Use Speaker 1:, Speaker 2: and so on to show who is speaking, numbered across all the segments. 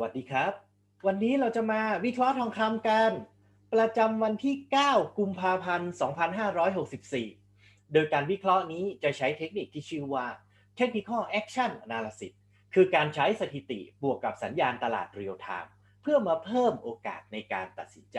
Speaker 1: วัสดีครับ วันนี้เราจะมาวิเคราะห์ทองคำกัน ประจำวันที่ 9 กุมภาพันธ์ 2564 โดยการวิเคราะห์นี้จะใช้เทคนิคที่ชื่อว่า Technical Action Analysis คือการใช้สถิติบวกกับสัญญาณตลาดเรียลไทม์เพื่อมาเพิ่มโอกาสในการตัดสินใจ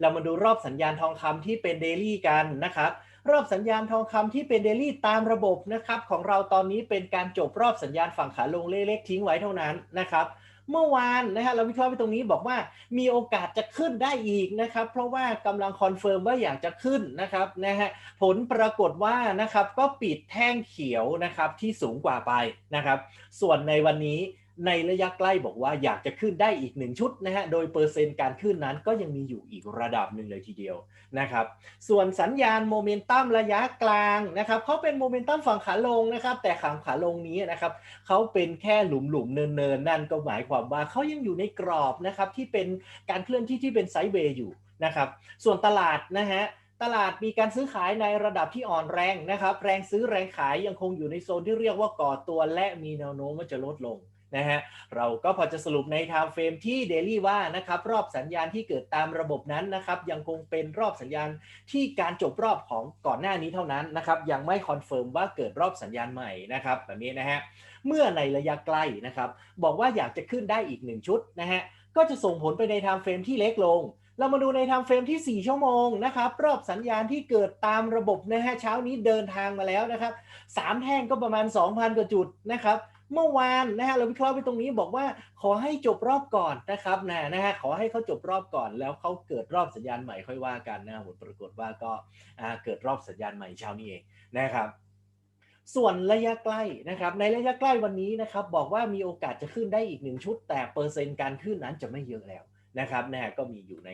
Speaker 1: เรามาดูรอบสัญญาณทองคำที่เป็นเดลี่กันนะครับ รอบสัญญาณทองคำที่เป็นเดลี่ตามระบบนะครับของเราตอนนี้เป็นการจบรอบสัญญาณฝั่งขาลงเล็กๆทิ้งไว้เท่านั้นนะครับ เมื่อวานนะฮะเราวิเคราะห์ไปตรงนี้บอกว่ามีโอกาสจะขึ้นได้อีกนะครับ เพราะว่ากำลังคอนเฟิร์มว่าอยากจะขึ้นนะครับนะฮะผลปรากฏว่านะครับก็ปิดแท่งเขียวนะครับที่สูงกว่าไปนะครับ ส่วนในวันนี้ ในระยะใกล้บอกว่าอยากจะขึ้นได้อีกหนึ่งชุดนะฮะ โดยเปอร์เซ็นต์การขึ้นนั้นก็ยังมีอยู่อีกระดับหนึ่งเลยทีเดียวนะครับ ส่วนสัญญาณโมเมนตัมระยะกลางนะครับเขาเป็นโมเมนตัมฝั่งขาลงนะครับ แต่ขังขาลงนี้นะครับเขาเป็นแค่หลุมหลุมๆเนินเนินๆนั่นก็หมายความว่าเขายังอยู่ในกรอบนะครับที่เป็นการเคลื่อนที่ที่เป็นไซด์เวย์อยู่นะครับ ส่วนตลาดนะฮะตลาดมีการซื้อขายในระดับที่อ่อนแรงนะครับ แรงซื้อแรงขายยังคงอยู่ในโซนที่เรียกว่าก่อตัวและมีแนวโน้มว่าจะลดลง นะฮะเราก็พอจะสรุปใน time frame ที่เดลี่ว่านะครับรอบสัญญาณที่เกิดตามระบบนั้นนะครับยังคงเป็นรอบสัญญาณที่การจบรอบของก่อนหน้านี้เท่านั้นนะครับยังไม่คอนเฟิร์มว่าเกิดรอบสัญญาณใหม่นะครับแบบนี้นะฮะเมื่อในระยะใกล้นะครับบอกว่าอยากจะขึ้นได้อีกหนึ่งชุดนะฮะก็จะส่งผลไปใน time frame ที่เล็กลงเรามาดูใน time frame ที่ 4 ชั่วโมงนะครับรอบสัญญาณที่เกิดตามระบบนะฮะเช้านี้เดินทางมาแล้วนะครับสามแท่งก็ประมาณ 2,000 กว่าจุดนะครับ เมื่อวานนะฮะเราวิเคราะห์ไปตรงนี้บอกว่าขอให้จบรอบก่อนนะครับนะนะฮะขอให้เขาจบรอบก่อนแล้วเขาเกิดรอบสัญญาณใหม่ค่อยว่ากันนะผลปรากฏว่าก็เกิดรอบสัญญาณใหม่เช้านี้เองนะครับส่วนระยะใกล้นะครับในระยะใกล้วันนี้นะครับบอกว่ามีโอกาสจะขึ้นได้อีกหนึ่งชุด แต่เปอร์เซ็นต์การขึ้นนั้นจะไม่เยอะแล้ว นะครับนะก็มีอยู่ใน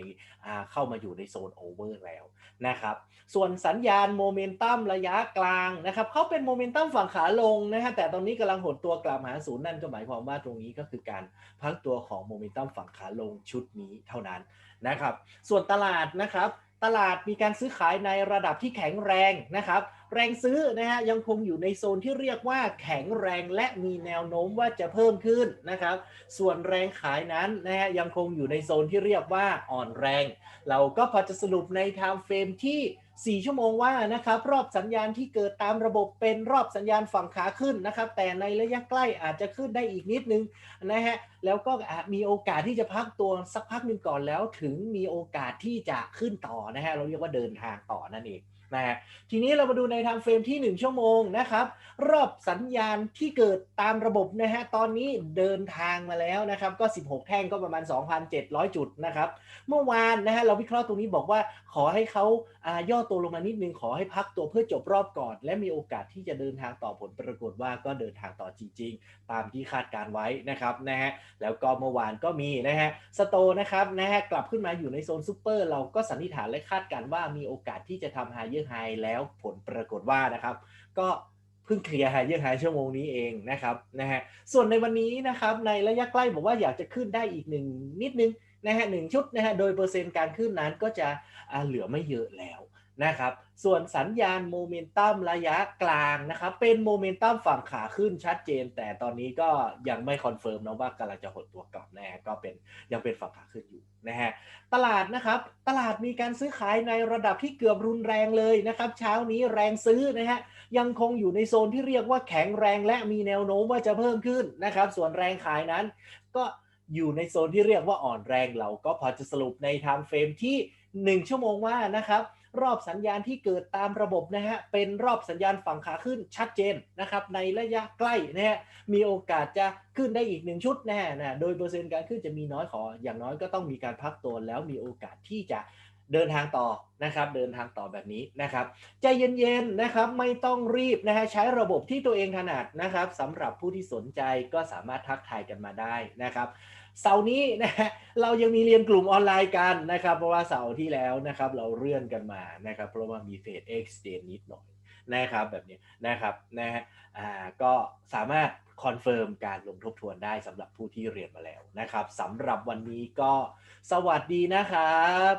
Speaker 1: เข้ามาอยู่ในโซนโอเวอร์แล้วนะครับส่วนสัญญาณโมเมนตัมระยะกลางนะครับเขาเป็นโมเมนตัมฝั่งขาลงนะฮะแต่ตอนนี้กำลังหดตัวกลับหาศูนย์นั่นก็หมายความว่าตรงนี้ก็คือการพักตัวของโมเมนตัมฝั่งขาลงชุดนี้เท่านั้นนะครับส่วนตลาดนะครับ ตลาดมีการซื้อขายในระดับที่แข็งแรงนะครับ แรงซื้อนะฮะยังคงอยู่ในโซนที่เรียกว่าแข็งแรงและมีแนวโน้มว่าจะเพิ่มขึ้นนะครับ ส่วนแรงขายนั้นนะฮะยังคงอยู่ในโซนที่เรียกว่าอ่อนแรง เราก็พอจะสรุปในไทม์เฟรมที่ 4 ชั่วโมงว่านะครับรอบสัญญาณที่เกิดตามระบบเป็นรอบสัญญาณฝั่งขาขึ้นนะครับ แต่ในระยะใกล้อาจจะขึ้นได้อีกนิดนึงนะฮะแล้วก็มีโอกาสที่จะพักตัวสักพักหนึ่งก่อนแล้ว ถึงมีโอกาสที่จะขึ้นต่อนะฮะเราเรียกว่าเดินทางต่อนั่นเองนะฮะทีนี้เรามาดูใน time frame ที่ 1 ชั่วโมงนะครับ รอบสัญญาณที่เกิดตามระบบนะฮะตอนนี้เดินทางมาแล้วนะครับ ก็ 16 แท่งก็ประมาณ 2,700 จุดนะครับ เมื่อวานนะฮะเราวิเคราะห์ตรงนี้บอกว่าขอให้เขาย่อตัวลงมานิดนึงขอให้พักตัวเพื่อจบรอบก่อน และมีโอกาสที่จะเดินทางต่อผลปรากฏว่าก็เดินทางต่อจริง ๆ ตามที่คาดการไว้นะครับนะฮะแล้วก็เมื่อวานก็มีนะฮะสโตนะครับนะฮะกลับขึ้นมาอยู่ในโซนซูเปอร์เราก็สันนิษฐานและคาดการว่ามีโอกาสที่จะทำไฮเยอร์ไฮแล้วผลปรากฏว่านะครับก็เพิ่งเคลียร์ไฮเยอร์ไฮชั่วโมงนี้เองนะครับนะฮะส่วนในวันนี้นะครับในระยะใกล้บอกว่าอยากจะขึ้นได้อีกหนึ่งนิดนึงนะฮะหนึ่งชุดนะฮะโดยเปอร์เซ็นต์การขึ้นนั้นก็จะเหลือไม่เยอะแล้ว นะครับ ส่วนสัญญาณโมเมนตัมระยะกลางนะครับ เป็นโมเมนตัมฝั่งขาขึ้นชัดเจน แต่ตอนนี้ก็ยังไม่คอนเฟิร์มนะว่ากำลังจะหดตัวกลับแนะฮะก็เป็นยังเป็นฝั่งขาขึ้นอยู่นะฮะตลาดนะครับ ตลาดมีการซื้อขายในระดับที่เกือบรุนแรงเลยนะครับ เช้านี้แรงซื้อนะฮะยังคงอยู่ในโซนที่เรียกว่าแข็งแรงและมีแนวโน้มว่าจะเพิ่มขึ้นนะครับ ส่วนแรงขายนั้น ก็อยู่ในโซนที่เรียกว่าอ่อนแรงเราก็พอจะสรุปใน time frame ที่ 1 ชั่วโมงว่านะครับ รอบสัญญาณที่เกิดตามระบบนะฮะเป็นรอบสัญญาณฝั่งขาขึ้นชัดเจนนะครับในระยะใกล้นะฮะมีโอกาสจะขึ้นได้อีกหนึ่งชุดแน่นะโดยเปอร์เซ็นต์การขึ้นจะมีน้อยขอ อย่างน้อยก็ต้องมีการพักตัวแล้วมีโอกาสที่จะเดินทางต่อนะครับเดินทางต่อแบบนี้นะครับใจเย็นๆนะครับไม่ต้องรีบนะฮะใช้ระบบที่ตัวเองถนัดนะครับสำหรับผู้ที่สนใจก็สามารถทักทายกันมาได้นะครับ เสาร์นี้นะฮะเรายังมีเรียนกลุ่มออนไลน์กันนะครับ เพราะว่าเสาร์ที่แล้วนะครับ เราเลื่อนกันมานะครับ เพราะว่ามีเฟสเอ็กซ์เนิดหน่อยนะครับแบบนี้นะครับนะฮะอ่าก็สามารถคอนเฟิร์มการลงทบทวนได้สำหรับผู้ที่เรียนมาแล้วนะครับสำหรับวันนี้ก็สวัสดีนะครับ